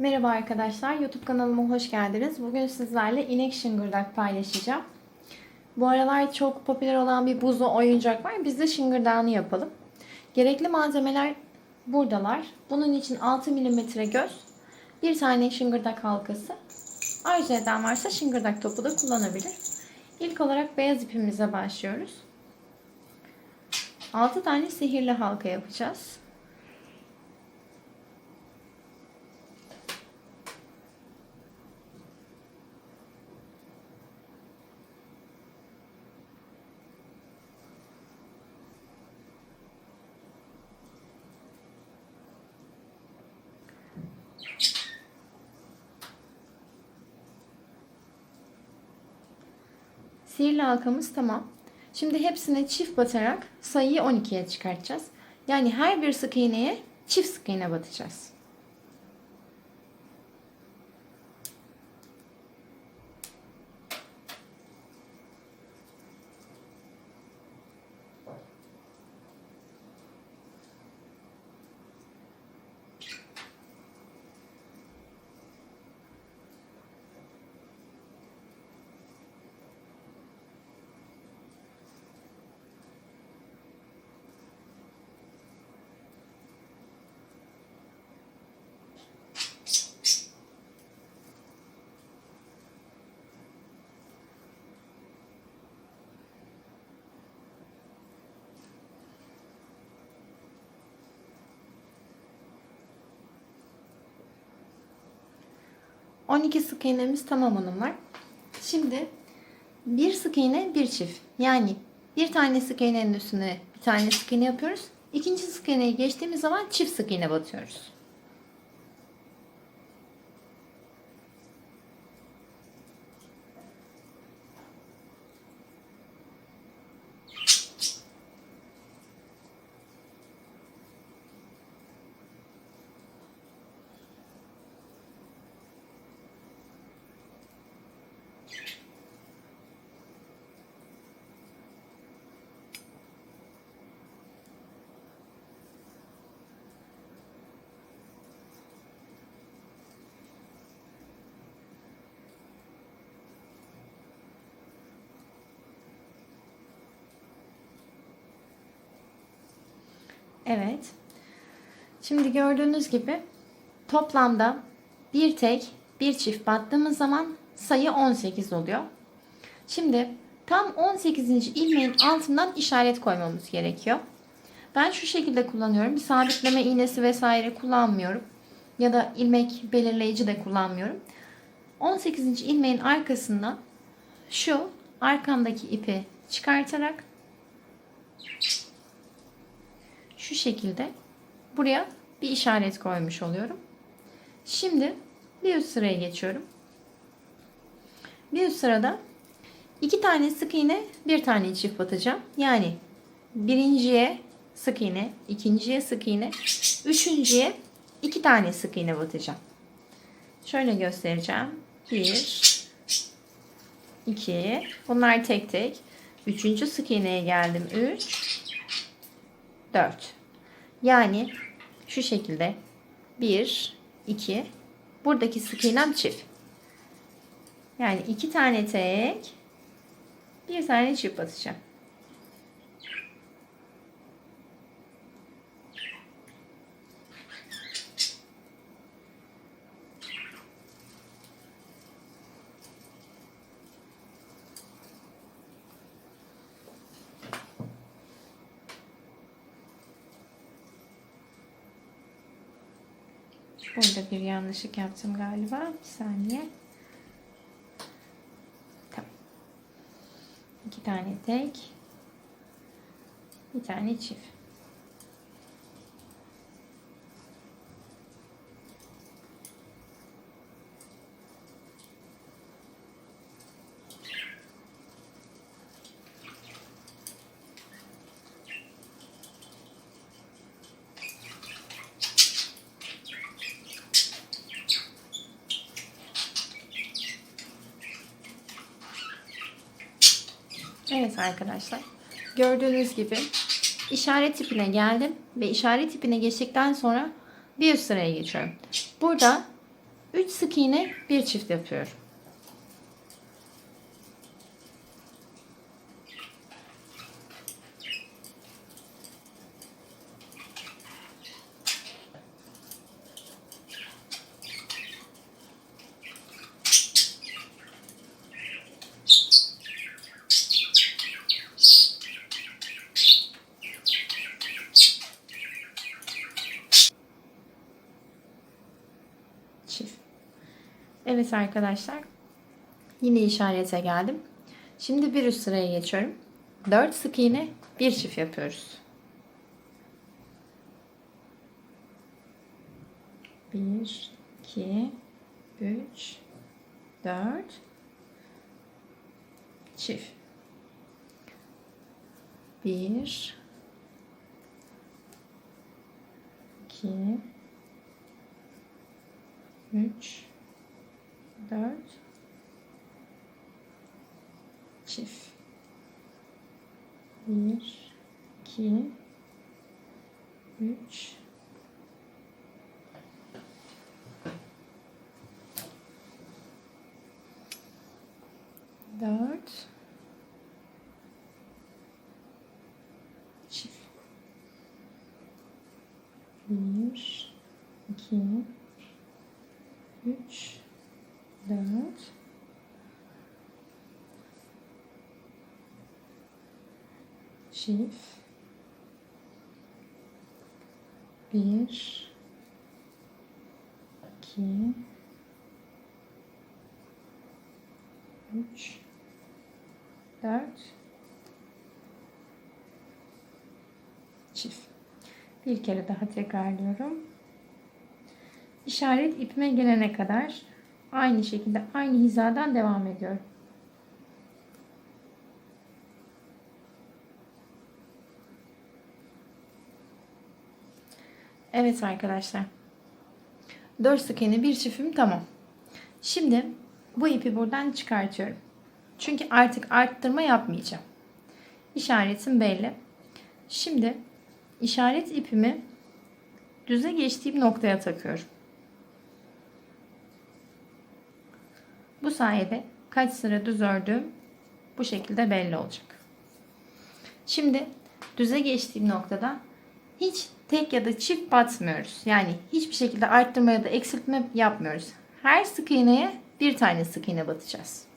Merhaba arkadaşlar, YouTube kanalıma hoş geldiniz. Bugün sizlerle inek şıngırdak paylaşacağım. Bu aralar çok popüler olan bir buzlu oyuncak var. Biz de şıngırdağını yapalım. Gerekli malzemeler buradalar. Bunun için 6 mm göz, bir tane şıngırdak halkası. Arzu eden varsa şıngırdak topu da kullanabilir. İlk olarak beyaz ipimize başlıyoruz. 6 tane sihirli halka yapacağız. Sihirli halkamız tamam. Şimdi hepsine çift batarak sayıyı 12'ye çıkartacağız. Yani her bir sık iğneye çift sık iğne batacağız. ...12 sık iğnemiz tamam hanımlar. Şimdi bir sık iğne bir çift. Yani bir tane sık iğnenin üstüne bir tane sık iğne yapıyoruz. İkinci sık iğneyi geçtiğimiz zaman çift sık iğne batıyoruz. Evet. Şimdi gördüğünüz gibi toplamda bir tek bir çift battığımız zaman sayı 18 oluyor. Şimdi tam 18. ilmeğin altından işaret koymamız gerekiyor. Ben şu şekilde kullanıyorum. Bir sabitleme iğnesi vesaire kullanmıyorum. Ya da ilmek belirleyici de kullanmıyorum. 18. ilmeğin arkasından şu arkamdaki ipi çıkartarak şu şekilde buraya bir işaret koymuş oluyorum. Şimdi bir üst sıraya geçiyorum. Bir üst sırada iki tane sık iğne, bir tane çift batacağım. Yani birinciye sık iğne, ikinciye sık iğne, üçüncüye iki tane sık iğne batacağım. Şöyle göstereceğim. Bir, iki. Bunlar tek tek. Üçüncü sık iğneye geldim. Üç, dört. Yani şu şekilde 1, 2. Buradaki sık iğnem çift. Yani iki tane tek, bir tane çift batacağım. Burada bir yanlışlık yaptım galiba. Bir saniye. Tamam. İki tane tek. Bir tane çift. Evet arkadaşlar. Gördüğünüz gibi işaret tipine geldim ve işaret tipine geçtikten sonra bir üst sıraya geçiyorum. Burada 3 sık iğne, bir çift yapıyorum. Çift. Evet arkadaşlar. Yine işarete geldim. Şimdi bir üst sıraya geçiyorum. 4 sık iğne, bir çift yapıyoruz. Bir, iki, üç, dört, çift. Bir, iki, 3 4 çift. 1 2 3 4 çift. 1 2 çift. Bir, iki, üç, dört, çift. Bir kere daha tekrarlıyorum. İşaret ipime gelene kadar aynı şekilde aynı hizadan devam ediyorum. Evet arkadaşlar. 4 sık iğne bir çiftim tamam. Şimdi bu ipi buradan çıkartıyorum. Çünkü artık arttırma yapmayacağım. İşaretim belli. Şimdi işaret ipimi düze geçtiğim noktaya takıyorum. Bu sayede kaç sıra düz ördüğüm bu şekilde belli olacak. Şimdi düze geçtiğim noktada hiç tek ya da çift batmıyoruz. Yani hiçbir şekilde arttırma ya da eksiltme yapmıyoruz. Her sık iğneye bir tane sık iğne batacağız.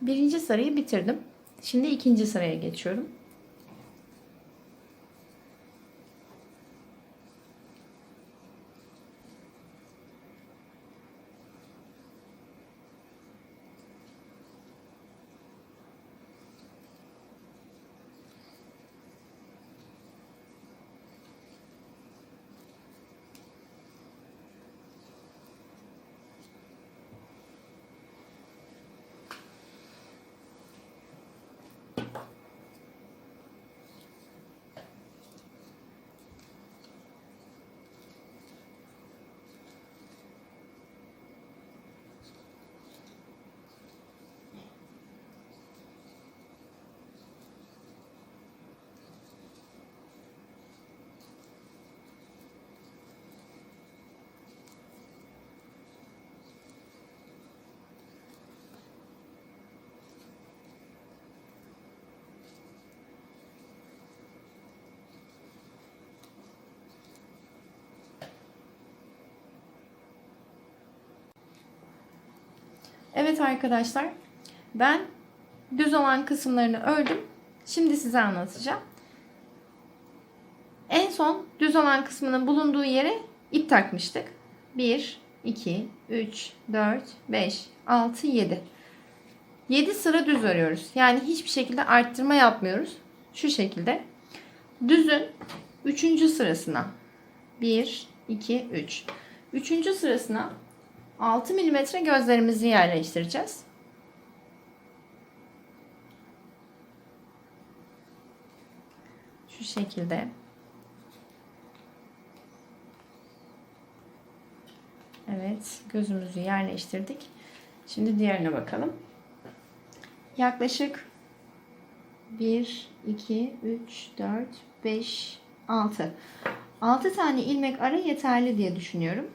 Birinci sırayı bitirdim. Şimdi ikinci sıraya geçiyorum. Evet arkadaşlar. Ben düz olan kısımlarını ördüm. Şimdi size anlatacağım. En son düz olan kısmının bulunduğu yere ip takmıştık. 1, 2, 3, 4, 5, 6, 7. 7 sıra düz örüyoruz. Yani hiçbir şekilde arttırma yapmıyoruz. Şu şekilde. Düzün 3. sırasına 1, 2, 3. 3. sırasına 6 mm gözlerimizi yerleştireceğiz. Şu şekilde. Evet, gözümüzü yerleştirdik. Şimdi diğerine bakalım. Yaklaşık 1, 2, 3, 4, 5, 6. 6 tane ilmek ara yeterli diye düşünüyorum.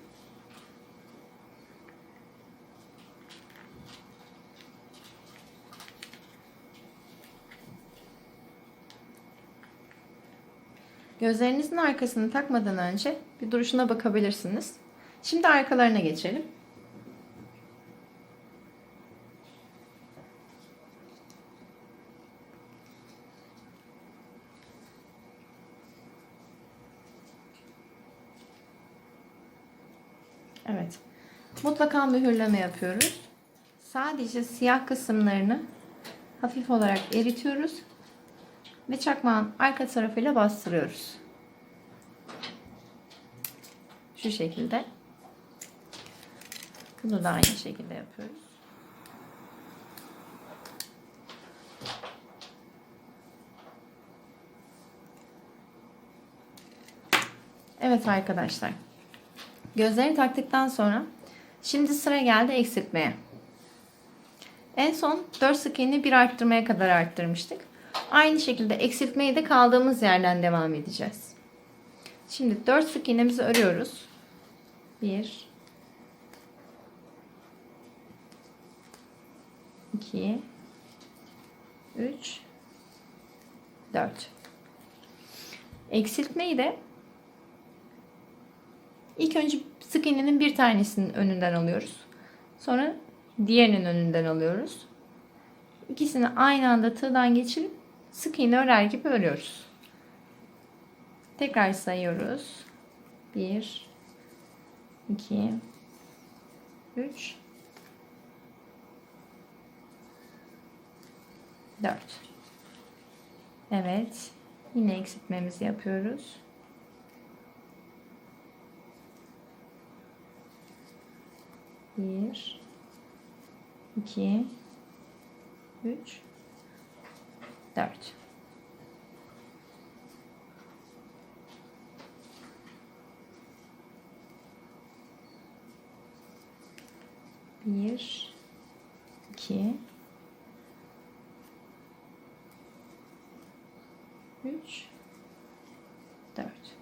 Gözlerinizin arkasını takmadan önce bir duruşuna bakabilirsiniz. Şimdi arkalarına geçelim. Evet. Mutlaka mühürleme yapıyoruz. Sadece siyah kısımlarını hafif olarak eritiyoruz ve çakmağın arka tarafıyla bastırıyoruz. Şu şekilde. Bunu da aynı şekilde yapıyoruz. Evet arkadaşlar. Gözleri taktıktan sonra şimdi sıra geldi eksiltmeye. En son 4 sık iğne bir arttırmaya kadar arttırmıştık. Aynı şekilde eksiltmeyi de kaldığımız yerden devam edeceğiz. Şimdi 4 sık iğnemizi örüyoruz. 1 2 3 4 Eksiltmeyi de ilk önce sık iğnenin bir tanesinin önünden alıyoruz. Sonra diğerinin önünden alıyoruz. İkisini aynı anda tığdan geçirip sık iğne örer gibi örüyoruz. Tekrar sayıyoruz. 1 2 3 4 Evet. Yine eksiltmemizi yapıyoruz. Bir, iki, üç, dört. Bir, iki, üç, dört.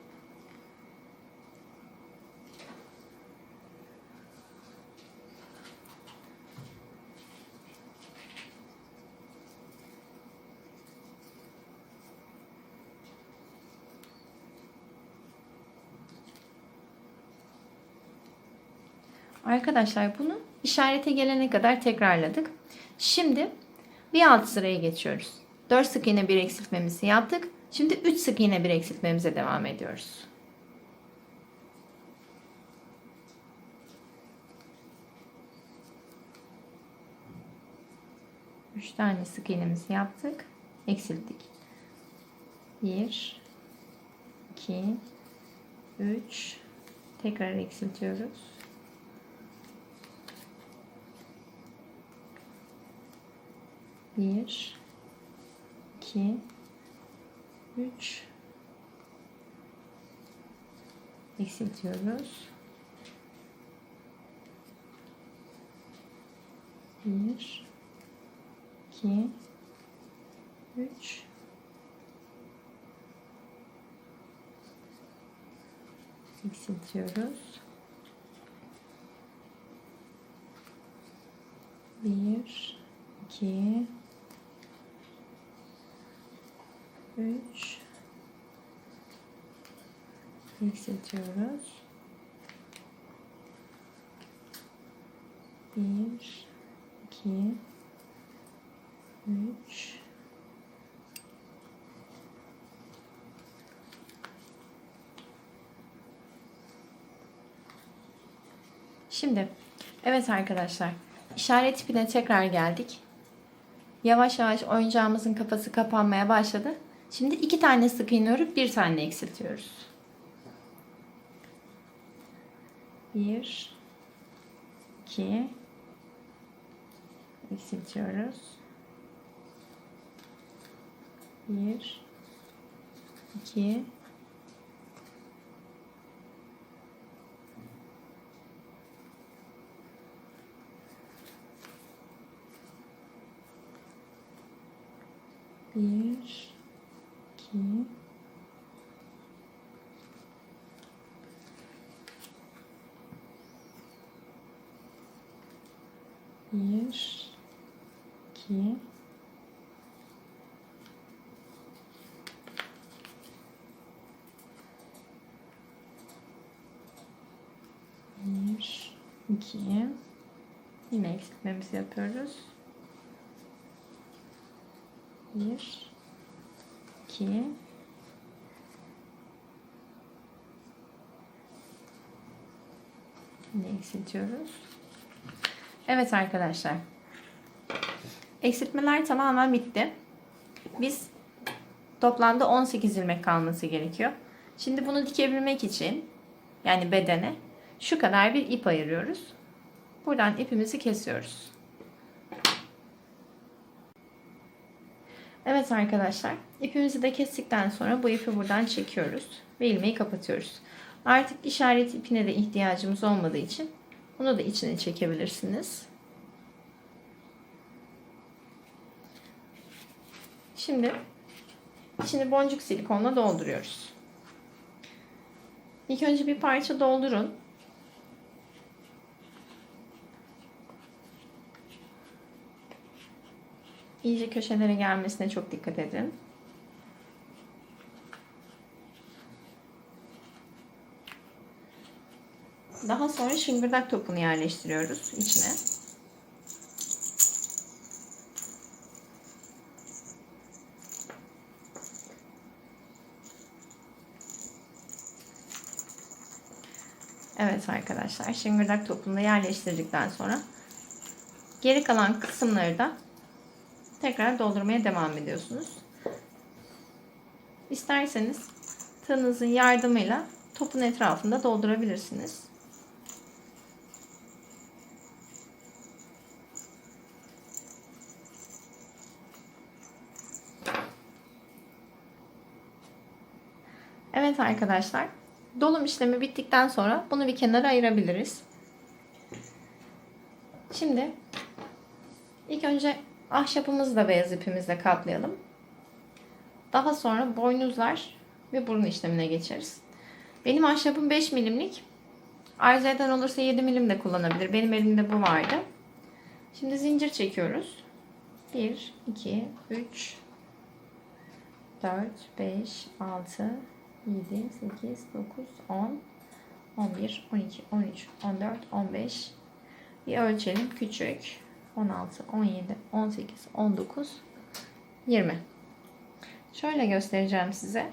Arkadaşlar bunu işarete gelene kadar tekrarladık. Şimdi bir alt sıraya geçiyoruz. 4 sık iğne bir eksiltmemizi yaptık. Şimdi 3 sık iğne bir eksiltmemize devam ediyoruz. Üç tane sık iğnemizi yaptık. Eksilttik. 1 2 3 tekrar eksiltiyoruz. Bir, iki, üç. Eksiltiyoruz. Bir, iki, üç. Eksiltiyoruz. Bir, iki, 3 eksiltiyoruz. 1 2 3 Şimdi evet arkadaşlar işaret ipine tekrar geldik. Yavaş yavaş oyuncağımızın kafası kapanmaya başladı. Şimdi iki tane sık iğne örüp bir tane eksiltiyoruz. Bir, iki, eksiltiyoruz. Bir, iki, bir, iki, bir, iki, bir, iki, yine eksiltmemizi yapıyoruz. Bir, iki, yine eksiltiyoruz. Evet arkadaşlar. Eksiltmeler tamamen bitti. Biz toplamda 18 ilmek kalması gerekiyor. Şimdi bunu dikebilmek için yani bedene şu kadar bir ip ayırıyoruz. Buradan ipimizi kesiyoruz. Evet arkadaşlar, ipimizi de kestikten sonra bu ipi buradan çekiyoruz ve ilmeği kapatıyoruz. Artık işaret ipine de ihtiyacımız olmadığı için bunu da içine çekebilirsiniz. Şimdi içini boncuk silikonla dolduruyoruz. İlk önce bir parça doldurun. İyice köşelere gelmesine çok dikkat edin. Daha sonra şıngırdak topunu yerleştiriyoruz içine. Evet arkadaşlar şıngırdak topunu yerleştirdikten sonra geri kalan kısımları da tekrar doldurmaya devam ediyorsunuz. İsterseniz tığınızın yardımıyla topun etrafında doldurabilirsiniz. Evet arkadaşlar, dolum işlemi bittikten sonra bunu bir kenara ayırabiliriz. Şimdi ilk önce ahşapımızı da beyaz ipimizle kaplayalım. Daha sonra boynuzlar ve burun işlemine geçeriz. Benim ahşabım 5 milimlik. Arzu eden olursa 7 milim de kullanabilir. Benim elimde bu vardı. Şimdi zincir çekiyoruz. 1, 2, 3, 4, 5, 6, 7, 8, 9, 10, 11, 12, 13, 14, 15. Bir ölçelim. Küçük. 16, 17, 18, 19, 20. Şöyle göstereceğim size.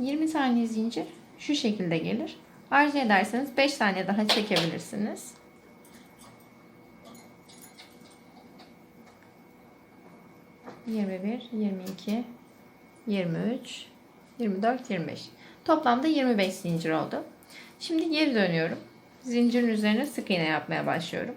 20 tane zincir şu şekilde gelir. Arzu ederseniz 5 tane daha çekebilirsiniz. Yirmi bir, yirmi iki, yirmi üç, yirmi dört, yirmi beş. Toplamda 25 zincir oldu. Şimdi geri dönüyorum. Zincirin üzerine sık iğne yapmaya başlıyorum.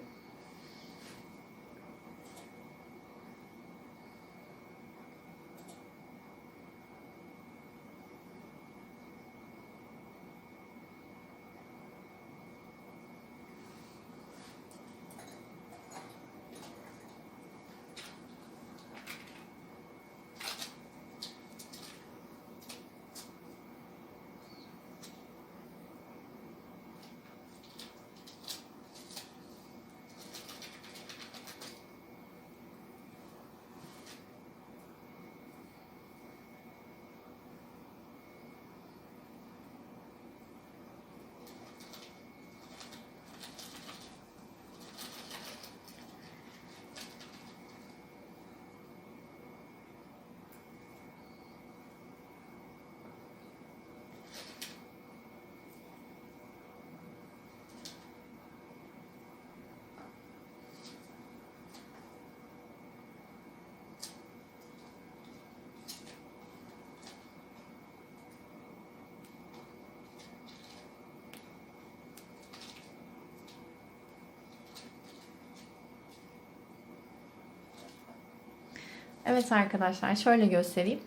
Evet arkadaşlar şöyle göstereyim.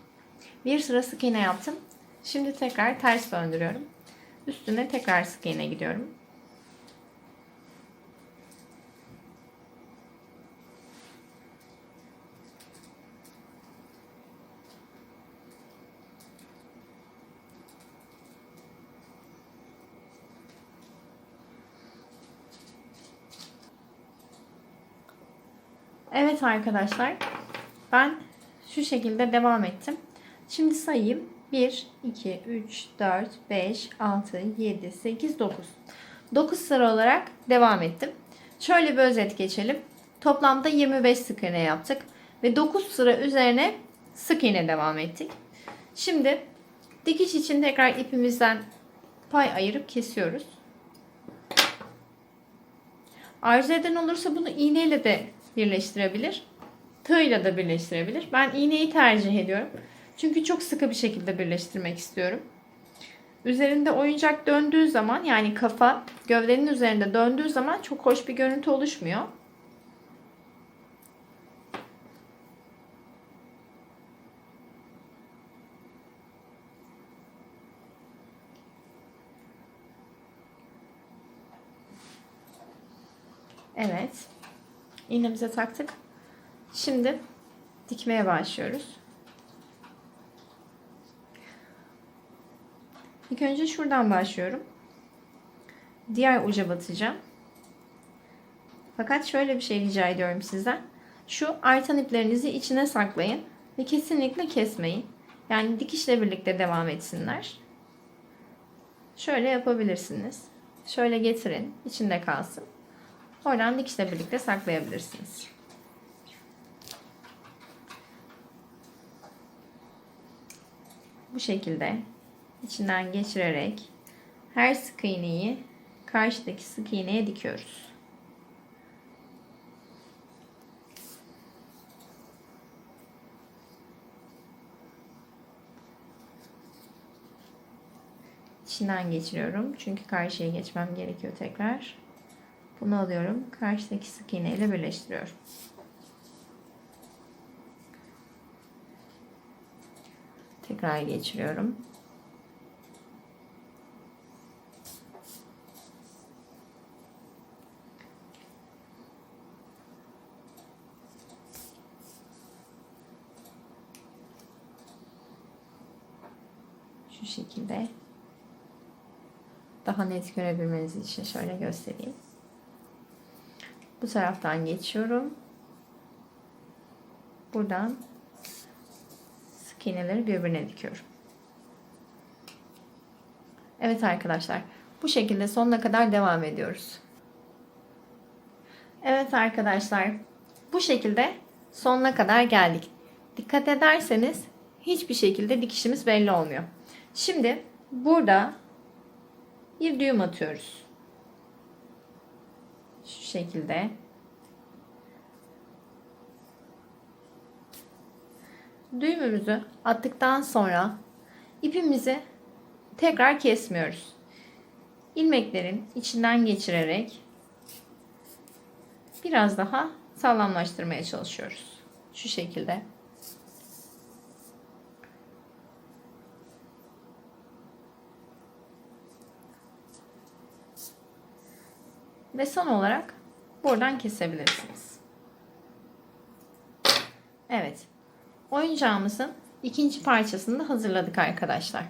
Bir sıra sık iğne yaptım. Şimdi tekrar ters döndürüyorum. Üstüne tekrar sık iğne gidiyorum. Evet arkadaşlar. Ben şu şekilde devam ettim. Şimdi sayayım. 1, 2, 3, 4, 5, 6, 7, 8, 9. 9 sıra olarak devam ettim. Şöyle bir özet geçelim. Toplamda 25 sık iğne yaptık. Ve 9 sıra üzerine sık iğne devam ettik. Şimdi dikiş için tekrar ipimizden pay ayırıp kesiyoruz. Arzu eden olursa bunu iğneyle de birleştirebilir. Tığıyla da birleştirebilir. Ben iğneyi tercih ediyorum. Çünkü çok sıkı bir şekilde birleştirmek istiyorum. Üzerinde oyuncak döndüğü zaman yani kafa gövdenin üzerinde döndüğü zaman çok hoş bir görüntü oluşmuyor. Evet. İğnemize taktık. Şimdi dikmeye başlıyoruz. İlk önce şuradan başlıyorum. Diğer uca batacağım. Fakat şöyle bir şey rica ediyorum sizden. Şu artan iplerinizi içine saklayın ve kesinlikle kesmeyin. Yani dikişle birlikte devam etsinler. Şöyle yapabilirsiniz. Şöyle getirin, içinde kalsın. Oradan dikişle birlikte saklayabilirsiniz. Bu şekilde içinden geçirerek her sık iğneyi karşıdaki sık iğneye dikiyoruz. İçinden geçiriyorum. Çünkü karşıya geçmem gerekiyor tekrar. Bunu alıyorum. Karşıdaki sık iğne birleştiriyorum. Tekrar geçiriyorum. Şu şekilde daha net görebilmeniz için şöyle göstereyim. Bu taraftan geçiyorum. Buradan sık iğneleri birbirine dikiyorum. Evet arkadaşlar. Bu şekilde sonuna kadar devam ediyoruz. Evet arkadaşlar. Bu şekilde sonuna kadar geldik. Dikkat ederseniz hiçbir şekilde dikişimiz belli olmuyor. Şimdi burada bir düğüm atıyoruz. Şu şekilde. Düğümümüzü attıktan sonra ipimizi tekrar kesmiyoruz. İlmeklerin içinden geçirerek biraz daha sağlamlaştırmaya çalışıyoruz. Şu şekilde. Ve son olarak buradan kesebilirsiniz. Evet. Oyuncağımızın ikinci parçasını da hazırladık arkadaşlar.